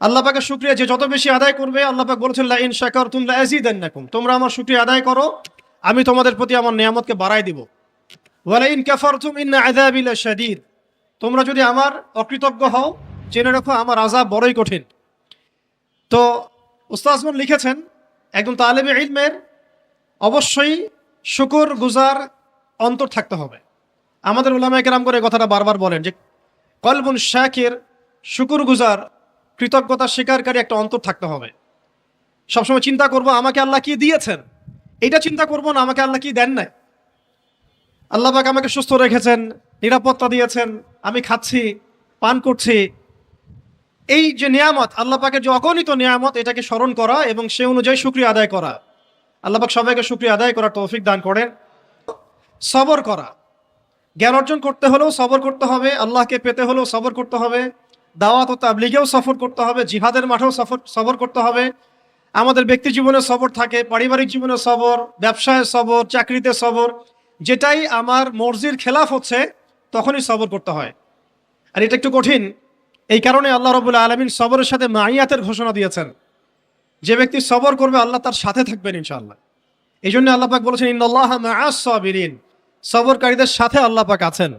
আল্লাহ পাকের শুক্রিয়া যে যত বেশি আদায় করবে, আল্লাহ পাক বলেছেন লা ইন শাকারতুম লা আযীদান্নাকুম তোমরা আমার শুক্রিয়া আদায় করো, আমি তোমাদের প্রতি আমার নিয়ামতকে বাড়াই দিব। ওয়ালা ইন কাফারতুম ইন্না আযাবি লাশাদীদ। তোমরা যদি আমার অকৃতজ্ঞ হও, জেনে রাখো আমার আযাব বড়ই কঠিন। তো উস্তাজমন লিখেছেন একজন তালেবে ইলমের, অবশ্যই শুকর গুজার অন্তর থাকতে হবে। আমাদের ওলামায় কেরাম করে কথাটা বারবার বলেন যে, কলবুন শাকের, শুকুর গুজার কৃতজ্ঞতা স্বীকারকারী একটা অন্তর থাকতে হবে। সবসময় চিন্তা করব, আমাকে আল্লাহ কি দিয়েছেন? এটা চিন্তা করব না, আমাকে আল্লাহ কি দেন নাই? আল্লাহ পাক আমাকে সুস্থ রেখেছেন, নিরাপত্তা দিয়েছেন, আমি খাচ্ছি, পান করছি। এই যে নিয়ামত, আল্লাহ পাকের যে অগণিত নিয়ামত, এটাকে স্মরণ করা এবং সে অনুযায়ী শুক্রিয়া আদায় করা। আল্লাহ পাক সবাইকে শুক্রিয়া আদায় করার তৌফিক দান করেন। সবর করা। জ্ঞান অর্জন করতে হলেও সবর করতে হবে, আল্লাহকে পেতে হলেও সবর করতে হবে। দাওয়াত ও তাবলিগেও সফর করতে হবে, জিহাদের মাঠেও সফর, সবর করতে হবে। আমাদের ব্যক্তি জীবনে সবর থাকে, পারিবারিক জীবনে সবর, ব্যবসায় সবর, চাকরিতে সবর। যেটাই আমার মর্জির খেলাফ হচ্ছে, তখনই সবর করতে হয়। আর এটা একটু কঠিন। এই কারণে আল্লাহ রবুল্লা আলমিন সবরের সাথে মাইয়াতের ঘোষণা দিয়েছেন। যে ব্যক্তি সবর করবে, আল্লাহ তার সাথে থাকবেন ইনশাআল্লাহ। এই জন্য আল্লাহ পাক বলেছেন ইন্নআল্লাহ সাবিরিন। সবরকারীদের সাথে আল্লাহ পাক আছেন।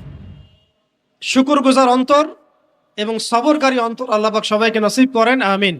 শুকুর গুজার অন্তর এবং সবরকারী অন্তর আল্লাহবাক সবাইকে নসিব করেন আমিন।